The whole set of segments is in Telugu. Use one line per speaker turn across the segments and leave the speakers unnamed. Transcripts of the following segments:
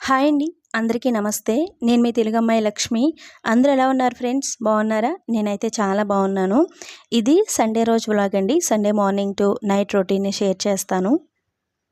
హాయ్ అండి. అందరికీ నమస్తే. నేను మీ తెలుగు అమ్మాయి లక్ష్మి. అందరూ ఎలా ఉన్నారు ఫ్రెండ్స్? బాగున్నారా? నేనైతే చాలా బాగున్నాను. ఇది సండే రోజు వ్లాగ్ అండి. సండే మార్నింగ్ టు నైట్ రొటీన్ని షేర్ చేస్తాను.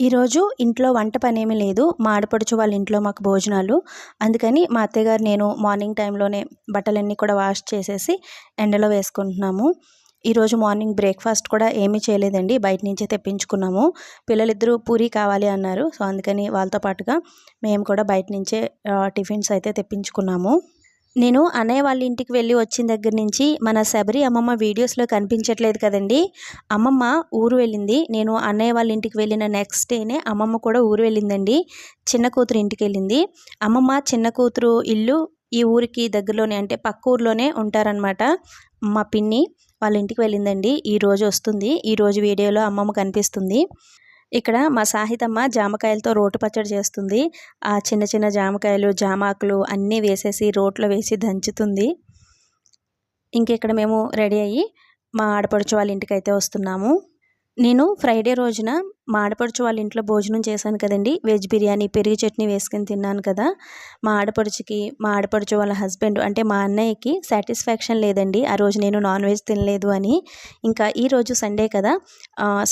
ఈరోజు ఇంట్లో వంట పని ఏమీ లేదు. మా ఆడపడుచు వాళ్ళ ఇంట్లో మాకు భోజనాలు. అందుకని మా అత్తయ్యగారు నేను మార్నింగ్ టైంలోనే బట్టలన్నీ కూడా వాష్ చేసేసి ఎండలో వేసుకుంటున్నాము. ఈరోజు మార్నింగ్ బ్రేక్ఫాస్ట్ కూడా ఏమీ చేయలేదండి. బయట నుంచే తెప్పించుకున్నాము. పిల్లలిద్దరూ పూరి కావాలి అన్నారు. సో అందుకని వాళ్ళతో పాటుగా మేము కూడా బయట నుంచే టిఫిన్స్ అయితే తెప్పించుకున్నాము. నేను అన్నయ్య వాళ్ళ ఇంటికి వెళ్ళి వచ్చిన దగ్గర నుంచి మన శబరి అమ్మమ్మ వీడియోస్లో కనిపించట్లేదు కదండి. అమ్మమ్మ ఊరు వెళ్ళింది. నేను అన్నయ్య వాళ్ళ ఇంటికి వెళ్ళిన నెక్స్ట్ డేనే అమ్మమ్మ కూడా ఊరు వెళ్ళిందండి. చిన్న కూతురు ఇంటికి వెళ్ళింది. అమ్మమ్మ చిన్న కూతురు ఇల్లు ఈ ఊరికి దగ్గరలోనే అంటే పక్క ఊర్లోనే ఉంటారనమాట మా పిన్ని వాళ్ళ ఇంటికి వెళ్ళిందండి. ఈ రోజు వస్తుంది. ఈ రోజు వీడియోలో అమ్మమ్మ కనిపిస్తుంది. ఇక్కడ మా సాహితమ్మ జామకాయలతో రోటు పచ్చడి చేస్తుంది. ఆ చిన్న చిన్న జామకాయలు జామాకులు అన్నీ వేసేసి రోట్లో వేసి దంచుతుంది. ఇంక ఇక్కడ మేము రెడీ అయ్యి మా ఆడపడుచు వాళ్ళ ఇంటికి అయితే వస్తున్నాము. నేను ఫ్రైడే రోజున మాడపడుచు వాళ్ళ ఇంట్లో భోజనం చేశాను కదండి. వెజ్ బిర్యానీ పెరుగు చట్నీ వేసుకుని తిన్నాను కదా. మా ఆడపడుచుకి మా ఆడపడుచు వాళ్ళ హస్బెండ్ అంటే మా అన్నయ్యకి సాటిస్ఫాక్షన్ లేదండి. ఆ రోజు నేను నాన్ వెజ్ తినలేదు అని. ఇంకా ఈ రోజు సండే కదా.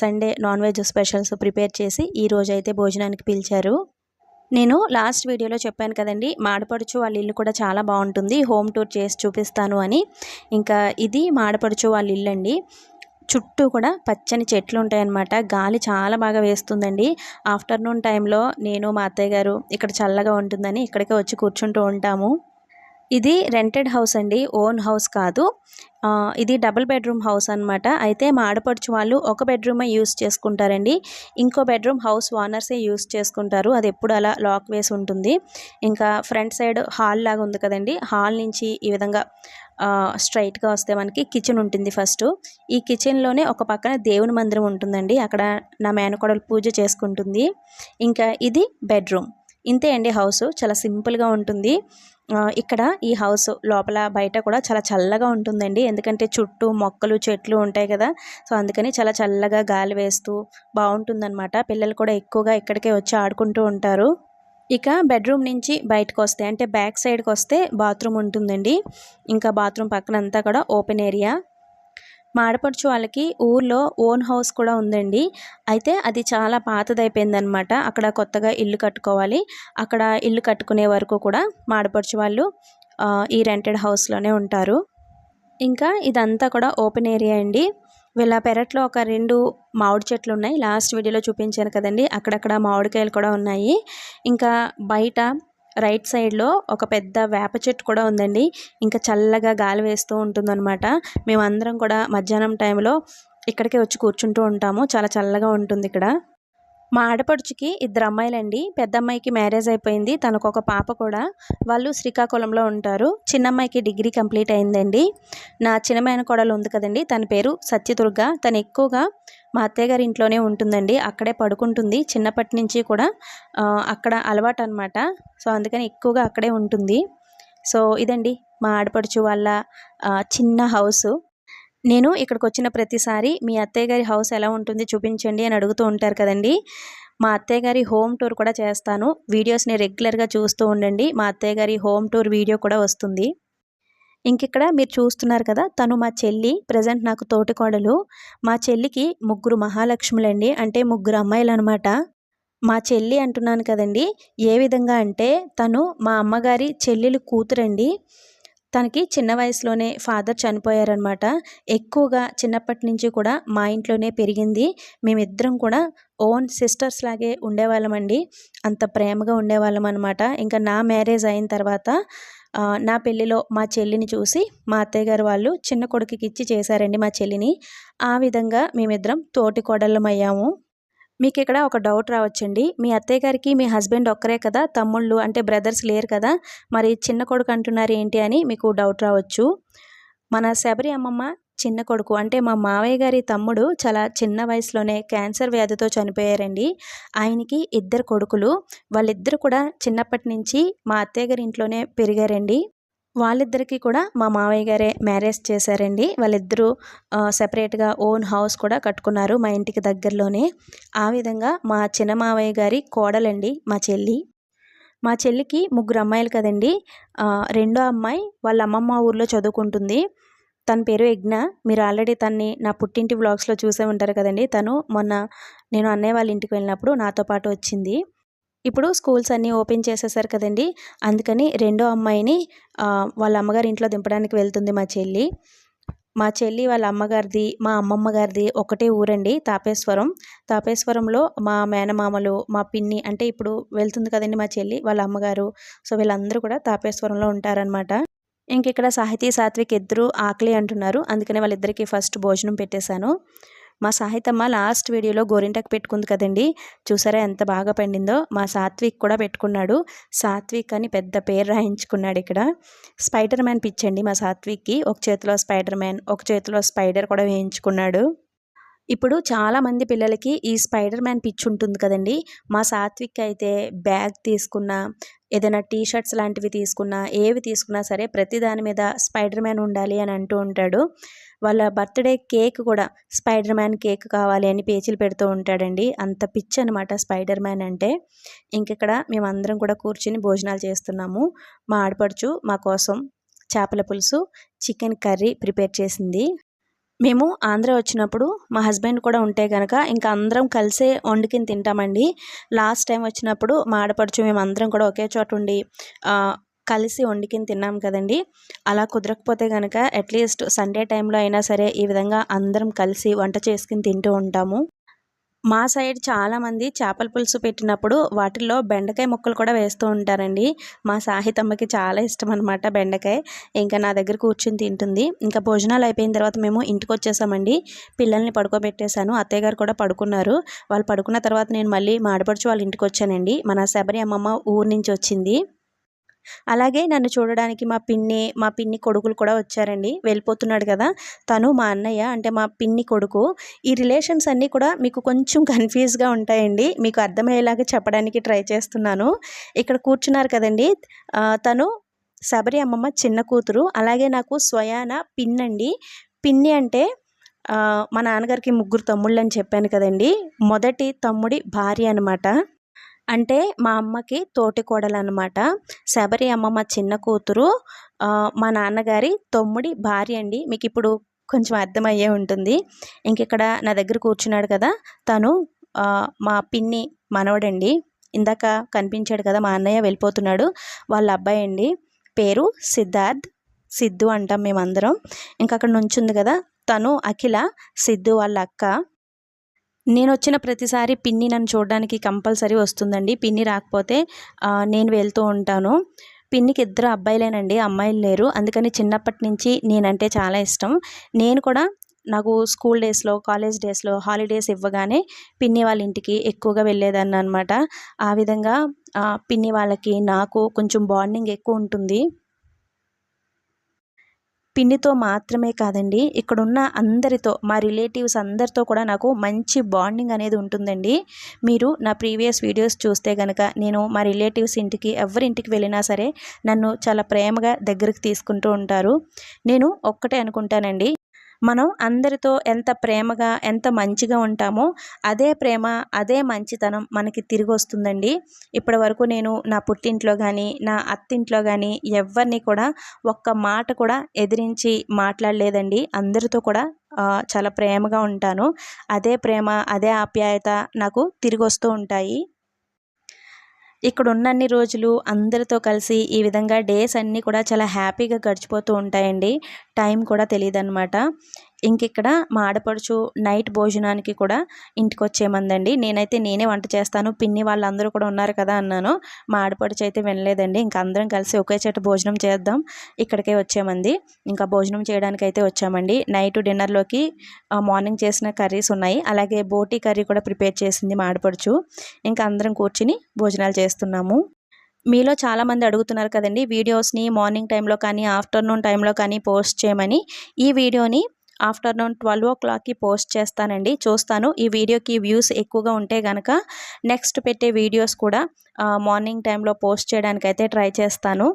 Sunday non veg specials prepare చేసి ఈ రోజు అయితే భోజనానికి పిలిచారు. నేను లాస్ట్ వీడియోలో చెప్పాను కదండి మాడపడుచు వాళ్ళ ఇల్లు కూడా చాలా బాగుంటుంది. హోమ్ టూర్ చేసి చూపిస్తాను అని. ఇంకా ఇది మాడపడుచు వాళ్ళ ఇల్లు అండి చుట్టూ కూడా పచ్చని చెట్లు ఉంటాయన్నమాట. గాలి చాలా బాగా వేస్తుందండి. ఆఫ్టర్నూన్ టైంలో నేను మా అత్తయ్య గారు ఇక్కడ చల్లగా ఉంటుందని ఇక్కడికే వచ్చి కూర్చుంటూ ఉంటాము. ఇది రెంటెడ్ హౌస్ అండి ఓన్ హౌస్ కాదు. ఇది డబుల్ బెడ్రూమ్ హౌస్ అనమాట అయితే మా ఆడపడుచు వాళ్ళు ఒక బెడ్రూమే యూస్ చేసుకుంటారండి. ఇంకో బెడ్రూమ్ హౌస్ ఓనర్సే యూస్ చేసుకుంటారు. అది ఎప్పుడు అలా లాక్ వేసి ఉంటుంది. ఇంకా ఫ్రంట్ సైడ్ హాల్ లాగా ఉంది కదండి. హాల్ నుంచి ఈ విధంగా స్ట్రైట్గా వస్తే మనకి కిచెన్ ఉంటుంది ఫస్ట్ ఈ కిచెన్లోనే ఒక పక్కన దేవుని మందిరం ఉంటుందండి. అక్కడ నా మేనకోడలు పూజ చేసుకుంటుంది. ఇంకా ఇది బెడ్రూమ్ ఇంతే అండి హౌస్ చాలా సింపుల్గా ఉంటుంది. ఇక్కడ ఈ హౌస్ లోపల బయట కూడా చాలా చల్లగా ఉంటుందండి. ఎందుకంటే చుట్టూ మొక్కలు చెట్లు ఉంటాయి కదా. సో అందుకని చాలా చల్లగా గాలి వేస్తూ బాగుంటుందన్నమాట. పిల్లలు కూడా ఎక్కువగా ఇక్కడికే వచ్చి ఆడుకుంటూ ఉంటారు. ఇక బెడ్రూమ్ నుంచి బయటకు వస్తే అంటే బ్యాక్ సైడ్కి వస్తే బాత్రూమ్ ఉంటుందండి. ఇంకా బాత్రూమ్ పక్కన అంతా కూడా ఓపెన్ ఏరియా. మా ఆడపడుచు వాళ్ళకి ఊర్లో ఓన్ హౌస్ కూడా ఉందండి. అయితే అది చాలా పాతదైపోయిందనమాట అక్కడ కొత్తగా ఇల్లు కట్టుకోవాలి. అక్కడ ఇల్లు కట్టుకునే వరకు కూడా మా ఆడపడుచు వాళ్ళు ఈ రెంటెడ్ హౌస్లోనే ఉంటారు. ఇంకా ఇదంతా కూడా ఓపెన్ ఏరియా అండి. వీళ్ళ పెరట్లో ఒక రెండు మామిడి చెట్లు ఉన్నాయి. లాస్ట్ వీడియోలో చూపించాను కదండి. అక్కడక్కడ మామిడికాయలు కూడా ఉన్నాయి. ఇంకా బయట రైట్ సైడ్లో ఒక పెద్ద వేప చెట్టు కూడా ఉందండి. ఇంకా చల్లగా గాలి వేస్తూ ఉంటుందన్నమాట. మేమందరం కూడా మధ్యాహ్నం టైంలో ఇక్కడికే వచ్చి కూర్చుంటూ ఉంటాము. చాలా చల్లగా ఉంటుంది ఇక్కడ. మా ఆడపడుచుకి ఇద్దరు అమ్మాయిలండి. పెద్ద అమ్మాయికి మ్యారేజ్ అయిపోయింది. తనకు ఒక పాప కూడా. వాళ్ళు శ్రీకాకుళంలో ఉంటారు. చిన్నమ్మాయికి డిగ్రీ కంప్లీట్ అయిందండి. నా చిన్నమైన కోడలు ఉంది కదండి. తన పేరు సత్యదుర్గ. తను ఎక్కువగా మా అత్తయ్య గారి ఇంట్లోనే ఉంటుందండి. అక్కడే పడుకుంటుంది. చిన్నప్పటి నుంచి కూడా అక్కడ అలవాటు అనమాట సో అందుకని ఎక్కువగా అక్కడే ఉంటుంది. సో ఇదండి మా ఆడపడుచు వాళ్ళ చిన్న హౌస్. నేను ఇక్కడికి వచ్చిన ప్రతిసారి మీ అత్తయ్య గారి హౌస్ ఎలా ఉంటుంది చూపించండి అని అడుగుతూ ఉంటారు కదండి. మా అత్తయ్య గారి హోమ్ టూర్ కూడా చేస్తాను. వీడియోస్ని రెగ్యులర్గా చూస్తూ ఉండండి. మా అత్తయ్య గారి హోమ్ టూర్ వీడియో కూడా వస్తుంది. ఇంకిక్కడ మీరు చూస్తున్నారు కదా తను మా చెల్లి ప్రజెంట్ నాకు తోటికోడలు. మా చెల్లికి ముగ్గురు మహాలక్ష్ములండి. అంటే ముగ్గురు అమ్మాయిలు అనమాట మా చెల్లి అంటున్నాను కదండి ఏ విధంగా అంటే తను మా అమ్మగారి చెల్లెలు కూతురండి. తనకి చిన్న వయసులోనే ఫాదర్ చనిపోయారనమాట ఎక్కువగా చిన్నప్పటి నుంచి కూడా మా ఇంట్లోనే పెరిగింది. మేమిద్దరం కూడా ఓన్ సిస్టర్స్ లాగే ఉండేవాళ్ళమండి. అంత ప్రేమగా ఉండేవాళ్ళం అనమాట ఇంకా నా మ్యారేజ్ అయిన తర్వాత నా పెళ్ళిలో మా చెల్లిని చూసి మా అత్తయ్య గారు వాళ్ళు చిన్న కొడుకుకి ఇచ్చి చేశారండి మా చెల్లిని. ఆ విధంగా మేమిద్దరం తోటి కోడళ్ళం అయ్యాము మీకు ఇక్కడ ఒక డౌట్ రావచ్చండి. మీ అత్తయ్య గారికి మీ హస్బెండ్ ఒక్కరే కదా తమ్ముళ్ళు అంటే బ్రదర్స్ లేరు కదా మరి చిన్న కొడుకు అంటున్నారు ఏంటి అని మీకు డౌట్ రావచ్చు. మన శబరి అమ్మమ్మ చిన్న కొడుకు అంటే మా మావయ్య గారి తమ్ముడు చాలా చిన్న వయసులోనే క్యాన్సర్ వ్యాధితో చనిపోయారండి. ఆయనకి ఇద్దరు కొడుకులు వాళ్ళిద్దరు కూడా చిన్నప్పటి నుంచి మా అత్తయ్య గారి ఇంట్లోనే పెరిగారండి. వాళ్ళిద్దరికీ కూడా మా మావయ్య గారే మ్యారేజ్ చేశారండి. వాళ్ళిద్దరూ సెపరేట్గా ఓన్ హౌస్ కూడా కట్టుకున్నారు మా ఇంటికి దగ్గరలోనే. ఆ విధంగా మా చిన్న మావయ్య గారి కోడలండి మా చెల్లి. మా చెల్లికి ముగ్గురు అమ్మాయిలు కదండి. రెండో అమ్మాయి వాళ్ళ అమ్మమ్మ ఊర్లో చదువుకుంటుంది. తన పేరు యజ్ఞ. మీరు ఆల్రెడీ తన్ని నా పుట్టింటి వ్లాగ్స్లో చూసే ఉంటారు కదండి. తను మొన్న నేను అన్నయ్య వాళ్ళ ఇంటికి వెళ్ళినప్పుడు నాతో పాటు వచ్చింది. ఇప్పుడు స్కూల్స్ అన్నీ ఓపెన్ చేసేసారు కదండి. అందుకని రెండో అమ్మాయిని వాళ్ళ అమ్మగారి ఇంట్లో దింపడానికి వెళ్తుంది మా చెల్లి. మా చెల్లి వాళ్ళ అమ్మగారిది మా అమ్మమ్మ గారిది ఒకటే ఊరండి తాపేశ్వరం. తాపేశ్వరంలో మా మేనమామలు మా పిన్ని అంటే ఇప్పుడు వెళ్తుంది కదండి మా చెల్లి వాళ్ళ అమ్మగారు. సో వీళ్ళందరూ కూడా తాపేశ్వరంలో ఉంటారనమాట ఇంక ఇక్కడ సాహితీ సాత్విక్ ఇద్దరు ఆకలి అంటున్నారు. అందుకనే వాళ్ళిద్దరికీ ఫస్ట్ భోజనం పెట్టేశాను. మా సాహితమ్మ లాస్ట్ వీడియోలో గోరింటాకు పెట్టుకుంది కదండి. చూసారా ఎంత బాగా పండిందో? మా సాత్విక్ కూడా పెట్టుకున్నాడు. సాత్విక్ అని పెద్ద పేరు రాయించుకున్నాడు ఇక్కడ. స్పైడర్ మ్యాన్ పిచ్చండి మా సాత్విక్కి. ఒక చేతిలో స్పైడర్ మ్యాన్ ఒక చేతిలో స్పైడర్ కూడా వేయించుకున్నాడు. ఇప్పుడు చాలామంది పిల్లలకి ఈ స్పైడర్ మ్యాన్ పిచ్ ఉంటుంది కదండి. మా సాత్విక్ అయితే బ్యాగ్ తీసుకున్నా ఏదైనా టీ షర్ట్స్ లాంటివి తీసుకున్నా ఏవి తీసుకున్నా సరే ప్రతి దాని మీద స్పైడర్ మ్యాన్ ఉండాలి అని అంటూ ఉంటాడు. వాళ్ళ బర్త్డే కేక్ కూడా స్పైడర్ మ్యాన్ కేక్ కావాలి అని పేచీలు పెడుతూ ఉంటాడండి. అంత పిచ్ అనమాట స్పైడర్ మ్యాన్ అంటే. ఇంకెక్కడ మేమందరం కూడా కూర్చుని భోజనాలు చేస్తున్నాము. మా ఆడపడుచు మా కోసం చేపల పులుసు చికెన్ కర్రీ ప్రిపేర్ చేసింది. మేము ఆంధ్ర వచ్చినప్పుడు మా హస్బెండ్ కూడా ఉంటే కనుక ఇంకా అందరం కలిసే వండుకుని తింటామండి. లాస్ట్ టైం వచ్చినప్పుడు మా ఆడపడుచు మేము అందరం కూడా ఒకే చోట ఉండి కలిసి వండుకుని తిన్నాం కదండి. అలా కుదరకపోతే కనుక అట్లీస్ట్ సండే టైంలో అయినా సరే ఈ విధంగా అందరం కలిసి వంట చేసుకుని తింటూ ఉంటాము. మా సైడ్ చాలామంది చేపల పులుసు పెట్టినప్పుడు వాటిల్లో బెండకాయ ముక్కలు కూడా వేస్తూ ఉంటారండి. మా సాహితమ్మకి చాలా ఇష్టం అనమాట బెండకాయ. ఇంకా నా దగ్గర కూర్చుని తింటుంది. ఇంకా భోజనాలు అయిపోయిన తర్వాత మేము ఇంటికి వచ్చేసామండి. పిల్లల్ని పడుకోబెట్టేశాను. అత్తయ్య గారు కూడా పడుకున్నారు. వాళ్ళు పడుకున్న తర్వాత నేను మళ్ళీ మాడపడుచు వాళ్ళ ఇంటికి వచ్చానండి. మన శబరి అమ్మమ్మ ఊరు నుంచి వచ్చింది. అలాగే నన్ను చూడడానికి మా పిన్ని మా పిన్ని కొడుకులు కూడా వచ్చారండి. వెళ్ళిపోతున్నాడు కదా. తను మా అన్నయ్య అంటే మా పిన్ని కొడుకు ఈ రిలేషన్స్ అన్నీ కూడా మీకు కొంచెం కన్ఫ్యూజ్గా ఉంటాయండి. మీకు అర్థమయ్యేలాగా చెప్పడానికి ట్రై చేస్తున్నాను. ఇక్కడ కూర్చున్నారు కదండి. తను శబరి అమ్మమ్మ చిన్న కూతురు. అలాగే నాకు స్వయాన పిన్నండి. పిన్ని అంటే మా నాన్నగారికి ముగ్గురు తమ్ముళ్ళు అని చెప్పాను కదండి. మొదటి తమ్ముడి భార్య అనమాట అంటే మా అమ్మకి తోటి కోడలు అనమాట శబరి మా చిన్న కూతురు. మా నాన్నగారి తమ్ముడి భార్య అండి. మీకు ఇప్పుడు కొంచెం అర్థమయ్యే ఉంటుంది. ఇంకిక్కడ నా దగ్గర కూర్చున్నాడు కదా. తను మా పిన్ని మనవడండి. ఇందాక కనిపించాడు కదా మా అన్నయ్య వెళ్ళిపోతున్నాడు. వాళ్ళ అబ్బాయి అండి. పేరు సిద్ధార్థ్. సిద్ధు అంటాం మేమందరం. ఇంకా అక్కడ నుంచుంది కదా. తను అఖిల సిద్ధు వాళ్ళ అక్క. నేను వచ్చిన ప్రతిసారి పిన్ని నన్ను చూడడానికి కంపల్సరీ వస్తుందండి. పిన్ని రాకపోతే నేను వెళ్తూ ఉంటాను. పిన్నికి ఇద్దరు అబ్బాయిలేనండి అమ్మాయిలు లేరు. అందుకని చిన్నప్పటి నుంచి నేనంటే చాలా ఇష్టం. నేను కూడా నాకు స్కూల్ డేస్లో కాలేజ్ డేస్లో హాలిడేస్ ఇవ్వగానే పిన్ని వాళ్ళ ఇంటికి ఎక్కువగా వెళ్ళేదాన్ని అనమాట ఆ విధంగా పిన్ని వాళ్ళకి నాకు కొంచెం బాండింగ్ ఎక్కువ ఉంటుంది. పిన్నితో మాత్రమే కాదండి ఇక్కడున్న అందరితో మా రిలేటివ్స్ అందరితో కూడా నాకు మంచి బాండింగ్ అనేది ఉంటుందండి. మీరు నా ప్రీవియస్ వీడియోస్ చూస్తే కనుక నేను మా రిలేటివ్స్ ఇంటికి ఎవరింటికి వెళ్ళినా సరే నన్ను చాలా ప్రేమగా దగ్గరికి తీసుకుంటూ ఉంటారు. నేను ఒక్కటే అనుకుంటానండి మనం అందరితో ఎంత ప్రేమగా ఎంత మంచిగా ఉంటామో అదే ప్రేమ అదే మంచితనం మనకి తిరిగి వస్తుందండి. ఇప్పటి వరకు నేను నా పుట్టింట్లో కానీ నా అత్తింట్లో కానీ ఎవరిని కూడా ఒక్క మాట కూడా ఎదిరించి మాట్లాడలేదండి. అందరితో కూడా చాలా ప్రేమగా ఉంటాను. అదే ప్రేమ అదే ఆప్యాయత నాకు తిరిగి వస్తూ ఉంటాయి. ఇక్కడ ఉన్నన్ని రోజులు అందరితో కలిసి ఈ విధంగా డేస్ అన్నీ కూడా చాలా హ్యాపీగా గడిచిపోతూ ఉంటాయండి. టైం కూడా తెలియదు ఇంకిక్కడ మా ఆడపడుచు నైట్ భోజనానికి కూడా ఇంటికి వచ్చేమందండి నేనైతే నేనే వంట చేస్తాను. పిన్ని వాళ్ళందరూ కూడా ఉన్నారు కదా అన్నాను. మా ఆడపడుచు అయితే వినలేదండి. ఇంకా అందరం కలిసి ఒకే చెట్టు భోజనం చేద్దాం. ఇక్కడికే వచ్చేమంది. ఇంకా భోజనం చేయడానికి అయితే వచ్చామండి. నైట్ డిన్నర్లోకి మార్నింగ్ చేసిన కర్రీస్ ఉన్నాయి. అలాగే బోటీ కర్రీ కూడా ప్రిపేర్ చేసింది మా ఆడపడుచు. ఇంకా అందరం కూర్చుని భోజనాలు చేస్తున్నాము. మీలో చాలామంది అడుగుతున్నారు కదండి వీడియోస్ని మార్నింగ్ టైంలో కానీ ఆఫ్టర్నూన్ టైంలో కానీ పోస్ట్ చేయమని. ఈ వీడియోని ఆఫ్టర్నూన్ ట్వెల్వ్ ఓ క్లాక్కి పోస్ట్ చేస్తానండి. చూస్తాను. ఈ వీడియోకి వ్యూస్ ఎక్కువగా ఉంటే కనుక నెక్స్ట్ పెట్టే వీడియోస్ కూడా మార్నింగ్ టైంలో పోస్ట్ చేయడానికి అయితే ట్రై చేస్తాను.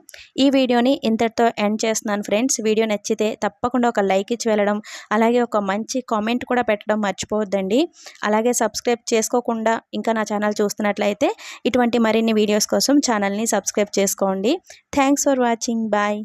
ఈ వీడియోని ఇంతటితో ఎండ్ చేస్తున్నాను ఫ్రెండ్స్. వీడియో నచ్చితే తప్పకుండా ఒక లైక్ ఇచ్చి వెళ్ళడం అలాగే ఒక మంచి కామెంట్ కూడా పెట్టడం మర్చిపోవద్దండి. అలాగే సబ్స్క్రైబ్ చేసుకోకుండా ఇంకా నా ఛానల్ చూస్తున్నట్లయితే ఇటువంటి మరిన్ని వీడియోస్ కోసం ఛానల్ని సబ్స్క్రైబ్ చేసుకోండి. Thanks for watching. బాయ్.